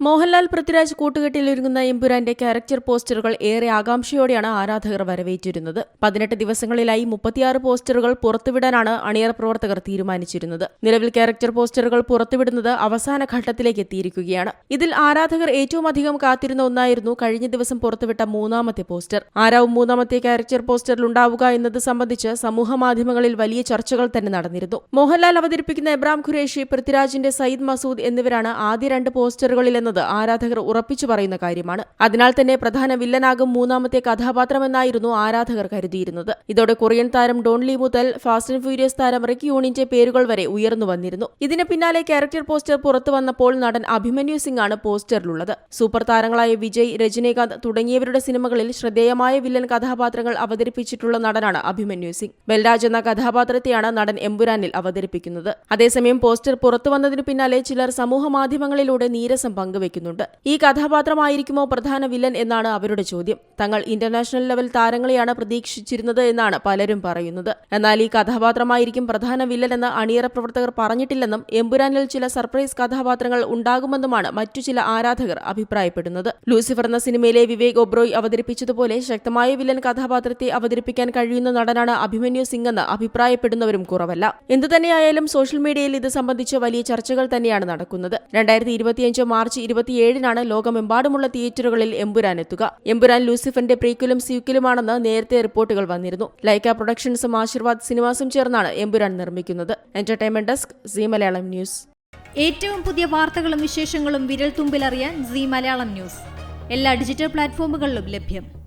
മോഹൻലാൽ പൃഥ്വിരാജ് കൂട്ടുകെട്ടിലൊരുങ്ങുന്ന എംപുരാന്റെ ക്യാരക്ടർ പോസ്റ്ററുകൾ ഏറെ ആകാംക്ഷയോടെയാണ് ആരാധകർ വരവേറ്റിരുന്നത്. പതിനെട്ട് ദിവസങ്ങളിലായി മുപ്പത്തിയാറ് പോസ്റ്ററുകൾ പുറത്തുവിടാനാണ് അണിയറ പ്രവർത്തകർ തീരുമാനിച്ചിരുന്നത്. നിലവിൽ ക്യാരക്ടർ പോസ്റ്ററുകൾ പുറത്തുവിടുന്നത് അവസാന ഘട്ടത്തിലേക്ക് എത്തിയിരിക്കുകയാണ്. ഇതിൽ ആരാധകർ ഏറ്റവും അധികം കാത്തിരുന്ന ഒന്നായിരുന്നു കഴിഞ്ഞ ദിവസം പുറത്തുവിട്ട മൂന്നാമത്തെ പോസ്റ്റർ. ആരാവും മൂന്നാമത്തെ ക്യാരക്ടർ പോസ്റ്ററിൽ ഉണ്ടാവുക എന്നത് സംബന്ധിച്ച് സമൂഹ മാധ്യമങ്ങളിൽ വലിയ ചർച്ചകൾ തന്നെ നടന്നിരുന്നു. മോഹൻലാൽ അവതരിപ്പിക്കുന്ന എബ്രാം ഖുറേഷി പൃഥ്വിരാജിന്റെ സയ്യിദ് മസൂദ് എന്നിവരാണ് ആദ്യ രണ്ട് പോസ്റ്ററുകളിലെന്നത് ആരാധകർ ഉറപ്പിച്ചു പറയുന്ന കാര്യമാണ്. അതിനാൽ തന്നെ പ്രധാന വില്ലനാകും മൂന്നാമത്തെ കഥാപാത്രമെന്നായിരുന്നു ആരാധകർ കരുതിയിരുന്നത്. ഇതോടെ കൊറിയൻ താരം ഡോൺലി മുതൽ ഫാസ്റ്റ് ആൻഡ് ഫ്യൂരിയസ് താരം റിക്കി യൂണിന്റെ പേരുകൾ വരെ ഉയർന്നു വന്നിരുന്നു. ഇതിന് പിന്നാലെ ക്യാരക്ടർ പോസ്റ്റർ പുറത്തു വന്നപ്പോൾ നടൻ അഭിമന്യു സിംഗ് ആണ് പോസ്റ്ററിലുള്ളത്. സൂപ്പർ താരങ്ങളായ വിജയ് രജനീകാന്ത് തുടങ്ങിയവരുടെ സിനിമകളിൽ ശ്രദ്ധേയമായ വില്ലൻ കഥാപാത്രങ്ങൾ അവതരിപ്പിച്ചിട്ടുള്ള നടനാണ് അഭിമന്യു സിംഗ്. ബൽരാജ് എന്ന കഥാപാത്രത്തെയാണ് നടൻ എമ്പുരാനിൽ അവതരിപ്പിക്കുന്നത്. അതേസമയം പോസ്റ്റർ പുറത്തു വന്നതിനു പിന്നാലെ ചിലർ സമൂഹ മാധ്യമങ്ങളിലൂടെ നീരസം പങ്കുവെക്കുന്നുണ്ട് ഈ കഥാപാത്രമായിരിക്കുമോ പ്രധാന വില്ലൻ എന്നാണ് അവരുടെ ചോദ്യം. തങ്ങൾ ഇന്റർനാഷണൽ ലെവൽ താരങ്ങളെയാണ് പ്രതീക്ഷിച്ചിരുന്നത് എന്നാണ് പലരും പറയുന്നത്. എന്നാൽ ഈ കഥാപാത്രമായിരിക്കും പ്രധാന വില്ലൻ എന്ന് അണിയറ പ്രവർത്തകർ പറഞ്ഞിട്ടില്ലെന്നും എമ്പുരാനിൽ ചില സർപ്രൈസ് കഥാപാത്രങ്ങൾ ഉണ്ടാകുമെന്നുമാണ് മറ്റു ചില ആരാധകർ അഭിപ്രായപ്പെടുന്നത്. ലൂസിഫർ എന്ന സിനിമയിലെ വിവേക് ഒബ്രോയ് അവതരിപ്പിച്ചതുപോലെ ശക്തമായ വില്ലൻ കഥാപാത്രത്തെ അവതരിപ്പിക്കാൻ കഴിയുന്ന നടനാണ് അഭിമന്യു സിംഗ് എന്ന് അഭിപ്രായപ്പെടുന്നവരും കുറവല്ല. എന്തുതന്നെയായാലും സോഷ്യൽ മീഡിയയിൽ ഇത് സംബന്ധിച്ച് വലിയ ചർച്ചകൾ തന്നെയാണ് നടക്കുന്നത്. രണ്ടായിരത്തി മാർച്ച് ഇരുപത്തിയേഴിനാണ് ലോകമെമ്പാടുമുള്ള തിയേറ്ററുകളിൽ എമ്പുരാൻ എത്തുക എമ്പുരാൻ ലൂസിഫറിന്റെ പ്രീക്വലും സീക്വലുമാണെന്ന് നേരത്തെ റിപ്പോർട്ടുകൾ വന്നിരുന്നു. ലൈക്ക പ്രൊഡക്ഷൻസും ആശീർവാദ് സിനിമാസും ചേർന്നാണ് എമ്പുരാൻ നിർമ്മിക്കുന്നത്. Entertainment desk Zee Malayalam news. ഏറ്റവും പുതിയ വാർത്തകളും വിശേഷങ്ങളും വിരൽ തുമ്പിലറിയാൻ സി മലയാളം ന്യൂസ്. എല്ലാ ഡിജിറ്റൽ പ്ലാറ്റ്ഫോമുകളിലും ലഭ്യം.